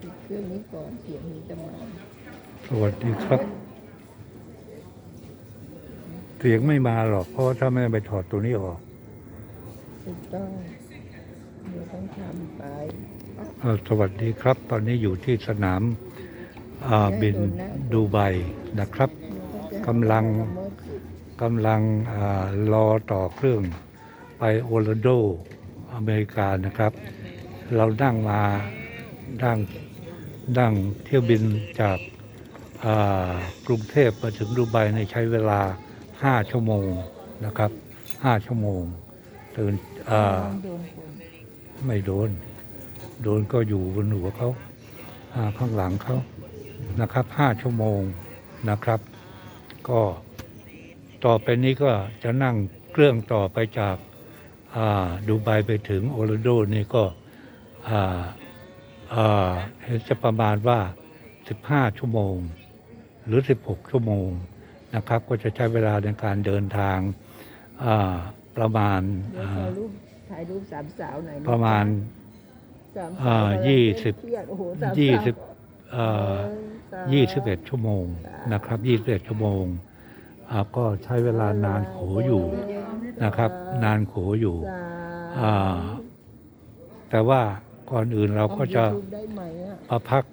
ปิดเครื่องนี้ก่อนเสียงมันจะมาสวัสดีครับ เสียงไม่มาหรอก เพราะถ้าไม่ไปถอดตัวนี้ออกถูกต้องเดี๋ยวต้องทำไปเอ่อสวัสดีครับ ตอนนี้อยู่ที่สนามอ่าบินดูไบนะครับกำลังกำลังอารอต่อเครื่องไปโอร์แลนโดอเมริกานะครับ เรานั่งมานั่ง นั่งเที่ยวบินจากกรุงเทพมาถึงดูไบในใช้เวลา 5 ชั่วโมงนะครับ 5 ชั่วโมงตื่นไม่โดน โดนก็อยู่บนหัวเขาข้างหลังเขานะครับ 5 ชั่วโมงนะครับ ก็ต่อไปนี้ก็จะนั่งเครื่องต่อไปจากดูไบไปถึงโอร์แลโดนี่ก็ เห็นจะประมาณว่า 15 ชั่วโมง หรือ 16 ชั่วโมงนะครับ ก็จะใช้เวลาในการเดินทางอ่าประมาณเดี๋ยวอ่าถ่ายรูปถ่ายรูปสามสาวหน่อยนประมาณสามอ่าสาวยี่สิบเครียดโอ้โหสามยี่สาวสิบเอ่อสามยี่สิบเอ็ดชั่วโมงนะครับยี่สิบเอ็ดชั่วโมงอ่าก็ใช้เวลานานโขอยู่นะครับ นานโขอยู่สามอ่าแต่ว่า ก่อนอื่นเราก็จะเอา YouTube ได้ไหมอะมาพัก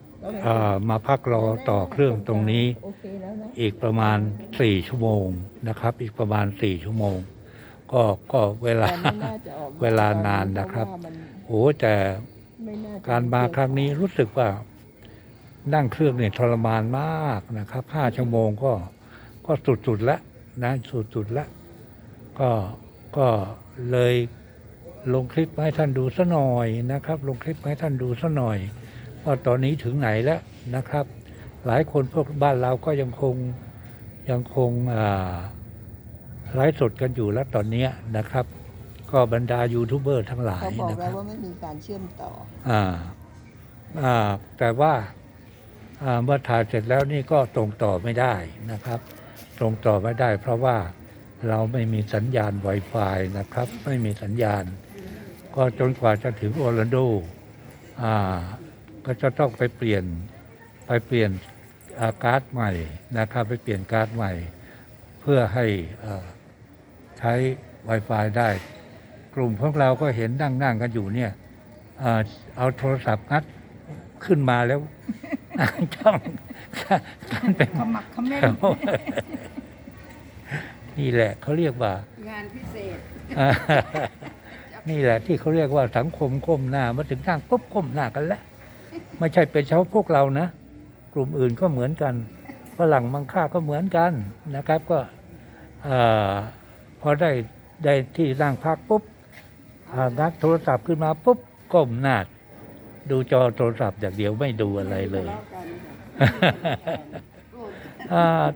อ่ามาพักรอต่อเครื่องตรงนี้โอเคแล้วนะอีกประมาณสี่ชั่วโมงนะครับ อีกประมาณสี่ชั่วโมง ก็ก็เวลาแต่ไม่น่าจะออกมเวลานานนะครับเพาว่ามันโอ้แต่ไม่น่จะการมาครั้งนี้รู้สึกว่านั่งเครื่องเนี่ยทรมานมากนะครับห้าชั่วโมงก็ก็สุดๆแล้วนะสุดๆแล้วก็ก็เลย ลงคลิปมาให้ท่านดูซะหน่อยนะครับ ลงคลิปมาให้ท่านดูซะหน่อย ว่าตอนนี้ถึงไหนแล้วนะครับ หลายคนพวกบ้านเราก็ยังคงยังคงอ่าไลฟ์สดกันอยู่แล้วตอนเนี้ยนะครับ ก็บรรดายูทูบเบอร์ทั้งหลายเขาบอกนะคแล้วรับว่าไม่มีการเชื่อมต่ออ่าอ่าแต่ว่าอ่าเมื่อถ่ายเสร็จแล้วนี่ก็ตรงต่อไม่ได้นะครับ ตรงต่อไม่ได้ เพราะว่าเราไม่มีสัญญาณ Wi-Fi นะครับ ไม่มีสัญญาณ ก็จนกว่าจะถึงโอร์แลนโดอ่าก็จะต้องไปเปลี่ยนไปเปลี่ยนอาการ์ดใหม่นะครับไปเปลี่ยนการ์ดใหม่ เพื่อให้อ่าใช้ Wi-Fi ได้ กลุ่มพวกเราก็เห็นนั่งนั่งๆกันอยู่เนี่ยเอ่อเอาโทรศัพท์งัดขึ้นมาแล้วช่องกันเป็นขมักเขม้นนี่แหละเขาเรียกว่า งานพิเศษ นี่แหละที่เขาเรียกว่าสังคมก้มหน้ามาถึงนั่งปุ๊บก้มหน้ากันแล้วไม่ใช่เป็นเฉพาะพวกเรานะ กลุ่มอื่นก็เหมือนกันฝรั่งมังค่าก็เหมือนกันนะครับก็อพอได้ได้ที่นั่งพักปุ๊บอ่างัดโทรศัพท์ขึ้นมาปุ๊บก้มหน้าดูจอโทรศัพท์อย่างเดียวไม่ดูอะไรเลย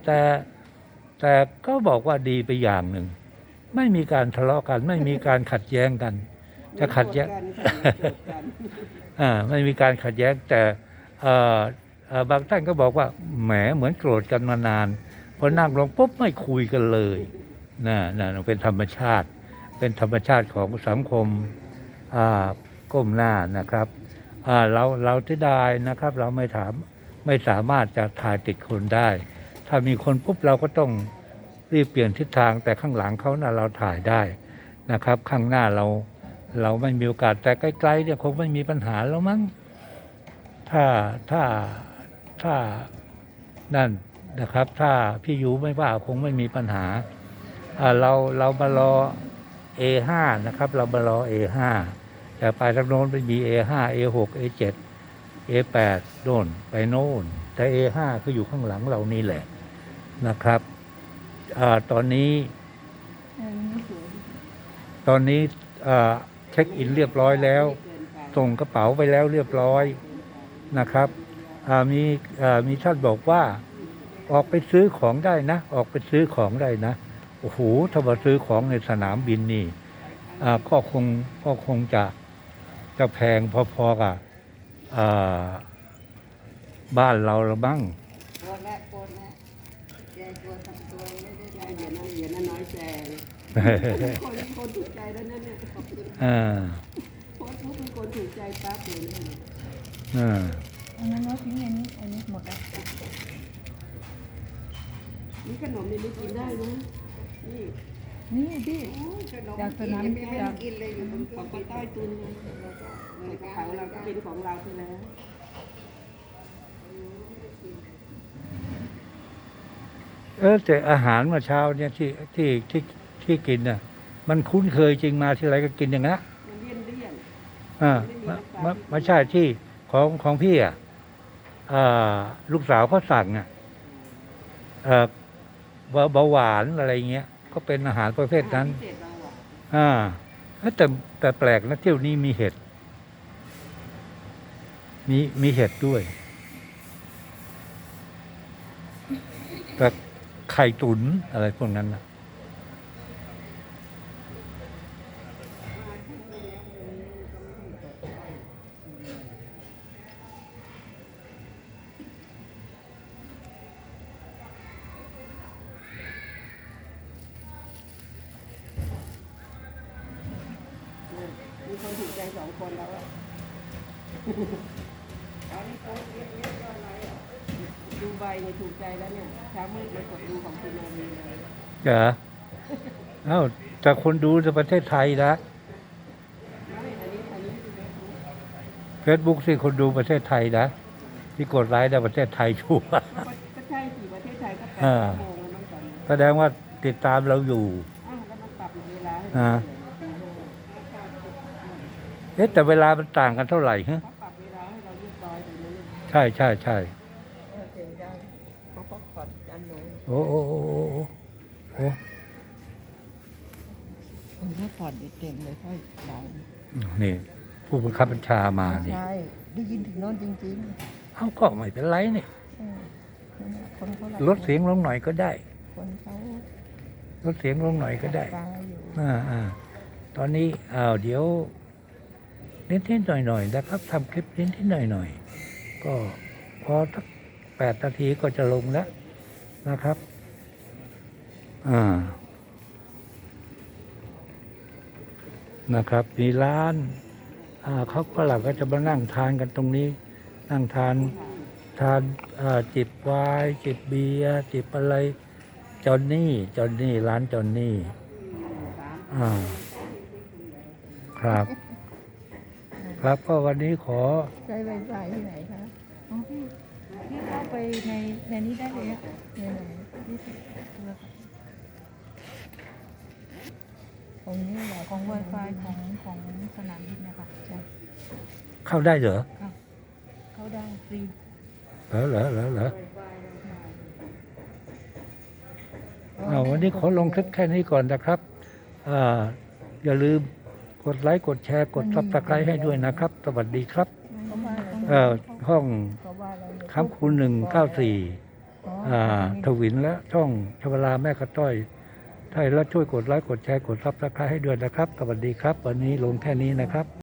แต่แต่ก็บอกว่าดีไปอย่างหนึ่ง ไม่มีการทะเลาะกัน ไม่มีการขัดแย้งกัน จะขัดแย้งอ่าไม่มีการขัดแย้งแต่เอ่อเอ่อบางท่านก็บอกว่าแหมเหมือนโกรธกันมานานพอนั่งลงปุ๊บไม่คุยกันเลยนะนะเป็นธรรมชาติ เป็นธรรมชาติของสังคมอ่าก้มหน้านะครับอ่าเราเราที่ได้นะครับ เราไม่ถามไม่สามารถจะถ่ายติดคนได้ ถ้ามีคนปุ๊บเราก็ต้อง รีบเปลี่ยนทิศทางแต่ข้างหลังเขานะ่ะเราถ่ายได้นะครับ ข้างหน้าเราเราไม่มีโอกาสแต่ใกล้ๆเนี่ยคงไม่มีปัญหาแล้วมั้งถ้าถ้าถ้านั่นนะครับ ถ้าพี่ยูไม่ว่าคงไม่มีปัญหาเราเรามารอ A5 นะครับ เรามารอ A5 แต่ไปทางโน้นไปมี A5 A6 A7 A8 โน่นไปโน่นแต่ A5 คืออยู่ข้างหลังเรานี่แหละนะครับ ตอนนี้ ตอนนี้เช็คอินเรียบร้อยแล้ว ส่งกระเป๋าไปแล้วเรียบร้อยนะครับมีมีท่านบอกว่า ออกไปซื้อของได้นะ ออกไปซื้อของได้นะโอ้โหถ้ามาซื้อของในสนามบินนี่ก็คงก็คงจะจะแพงพอๆกับบ้านเราละบ้าง คนคนถูกใจแล้วนั่นเนี่ยขอบคุณอ่าโพสต์ปุ๊บมีคนถูกใจปั๊บเลยนะอ่าอันนั้นเราทิ้งอันนี้อันนี้หมดแล้วนี่ขนมนี่ไม่กินได้นะนี่นี่พี่โอ้ยขนมจากสนามยังไม่ได้กินเลยอยู่ตรงของปลาใต้ตุนเนี่ยเราก็ในกระเป๋าเราก็กินของเราไปแล้วเออแต่อาหารเมื่อเช้าเนี่ยที่ที่ที่ ที่กินน่ะ มันคุ้นเคยจริงมาที่ไรก็กินอย่างนั้นมันเลี่ยนเลี่ยนอ่าไม่ไม่ไม่ใช่ที่ของของพี่อะอ่าลูกสาวเขาสั่งอะเอ่อเบาเบาหวานอะไรเงี้ย ก็เป็นอาหารประเภทนั้นพิเศษเราอะอ่าเอ้ยแต่แต่แปลกนะเที่ยวนี้มีเห็ด มีมีเห็ดด้วยแต่ไข่ตุนอะไรพวกนั้นนะ มีคนถูกใจ สองคนแล้วอะเอานี่โพสต์เยอะๆก็อะไรอะดูใบเนี่ยถูกใจแล้วเนี่ยเช้ามืดมากดดูของคุณนาลีเลยเหรอเอ้าแต่คนดูในประเทศไทยนะไม่อันนี้อันนี้คือเฟซบุ๊กสิคนดูประเทศไทยนะ ที่กดไลค์ในประเทศไทยชัวร์ก็ก็ใช่สี่ประเทศไทยก็แปดอ่าชั่วโมงแล้วมั้งตอนนี้แสดงว่าติดตามเราอยู่อ้าวแล้วมันปรับเวลาให้อ่า เขาเอ๊ะแต่เวลามันต่างกันเท่าไหร่ฮะปรับเวลาให้เราเรียบร้อยไปเลยใช่ใช่ใช่โอเคได้เขาพักผ่อนกันหนูโอ้โอ้โอ้โอ้โอ้โอ้ผมพักผ่อนเก่งเลยค่อยเบานี่ ผู้บังคับบัญชามานี่ใช่ได้ยินถึงโน้นจริงเอ้าก็ไม่เป็นไรนี่ๆเออคนเขาลดเสียงลงหน่อยก็ได้คนเขาลดเสียงลงหน่อยก็ได้ตายอยู่อ่าอ่าตอนนี้อ้าวเดี๋ยว นิดนิดหน่อยหน่อยๆนะครับทำคลิปนิดนิดหน่อยหน่อยๆก็พอสักแปดนาทีก็จะลงแล้วนะครับ อ่า นะครับมีร้าน อ่าเขาฝรั่งก็จะมานั่งทานกันตรงนี้ นั่งทานทานจิบไวน์จิบเบียร์จิบอะไรจอนนี่จอนนี่ร้านจอนนี่อ่าครับ ครับก็วันนี้ขอใช้ไวไฟที่ไหนคะอ๋อพี่พี่เข้าไปในในนี้ได้เลยอะในไหนพี่เลือกตรงนี้แหละของ Wi-Fi ของของสนามบินนะคะใช่เข้าได้เหรอเข้าได้ฟรีเหรอเหรอเหรอเหรอเอาวันนี้ขอลงคลิปแค่นี้ก่อนนะครับ อ่า อย่าลืม กดไลค์กดแชร์ กดซับสไครต์ให้ด้วยนะครับ สวัสดีครับเขาว่าอะไรเอ่อห้องเขาว่าอะไรเนี่ยคำคูณหนึ่งเก้าสี่อ๋ออ่าทวินและช่องชวลาแม่กระต้อยถ้าเห็นแล้วช่วยกดไลค์กดแชร์กดซับสไครต์ให้ด้วยนะครับ สวัสดีครับ วันนี้ลงแค่นี้นะครับ